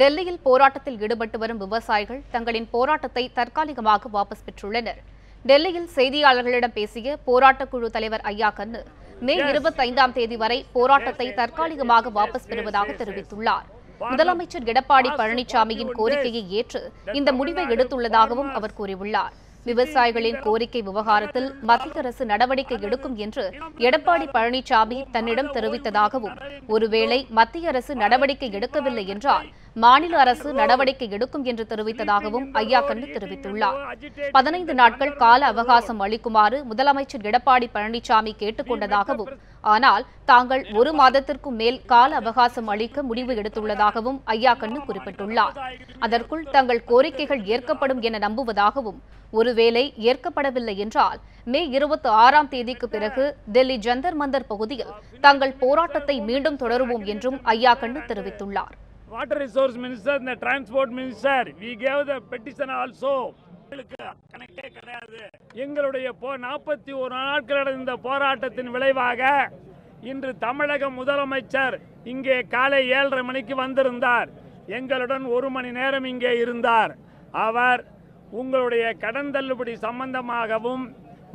டெல்லியில் போராட்டத்தில் ஈடுபட்டு வரும் விவசாயிகள் தங்களின் போராட்டத்தை தற்காலிகமாக வாபஸ் பெற்றுள்ளனர். டெல்லியில் செய்தியாளர்களிடம் பேசிய போராட்டக் குழு தலைவர் ஐயா கண்ணு மே இருபத்தைந்தாம் தேதி வரை போராட்டத்தை தற்காலிகமாக வாபஸ் பெறுவதாக தெரிவித்துள்ளார். முதலமைச்சர் எடப்பாடி பழனிசாமியின் கோரிக்கையை ஏற்று இந்த முடிவை எடுத்துள்ளதாகவும் அவர் கூறியுள்ளார். விவசாயிகளின் கோரிக்கை விவகாரத்தில் மத்திய அரசு நடவடிக்கை எடுக்கும் என்று எடப்பாடி பழனிசாமி தன்னிடம் தெரிவித்ததாகவும் ஒருவேளை மத்திய அரசு நடவடிக்கை எடுக்கவில்லை என்றால் மாநில அரசு நடவடிக்கை எடுக்கும் என்று தெரிவித்ததாகவும் ஐயா தெரிவித்துள்ளார். பதினைந்து நாட்கள் கால அவகாசம் அளிக்குமாறு முதலமைச்சர் எடப்பாடி பழனிசாமி கேட்டுக்கொண்டதாகவும் ஆனால் தாங்கள் ஒரு மாதத்திற்கும் மேல் கால அவகாசம் அளிக்க முடிவு எடுத்துள்ளதாகவும் ஐயா கண்ணு குறிப்பிட்டுள்ளார். அதற்குள் தங்கள் கோரிக்கைகள் ஏற்கப்படும் என நம்புவதாகவும் ஒருவேளை ஏற்கப்படவில்லை என்றால் மே இருபத்தி ஆறாம் தேதிக்கு பிறகு டெல்லி ஜந்தர் மந்தர் பகுதியில் தங்கள் போராட்டத்தை மீண்டும் தொடருவோம் என்றும் ஐயா கண்ணு வாட்டர் ரிசோர்ஸ் மினிஸ்டர் இந்த transport minister we gave the petition also கணக்கே கிடையாது. எங்களுடைய போ நாற்பத்தி ஒரு நாட்கள் நடந்த இந்த போராட்டத்தின் விளைவாக இன்று தமிழக முதலமைச்சர் இங்கே காலை ஏழரை மணிக்கு வந்திருந்தார். எங்களுடன் ஒரு மணி நேரம் இங்கே இருந்தார். அவர் உங்களுடைய கடன் தள்ளுபடி சம்பந்தமாகவும்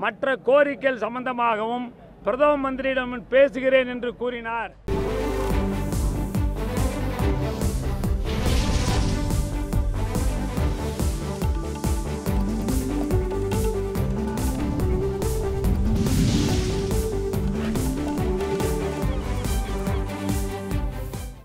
மற்ற கோரிக்கைகள் சம்பந்தமாகவும் பிரதம மந்திரியிடம் பேசுகிறேன் என்று கூறினார்.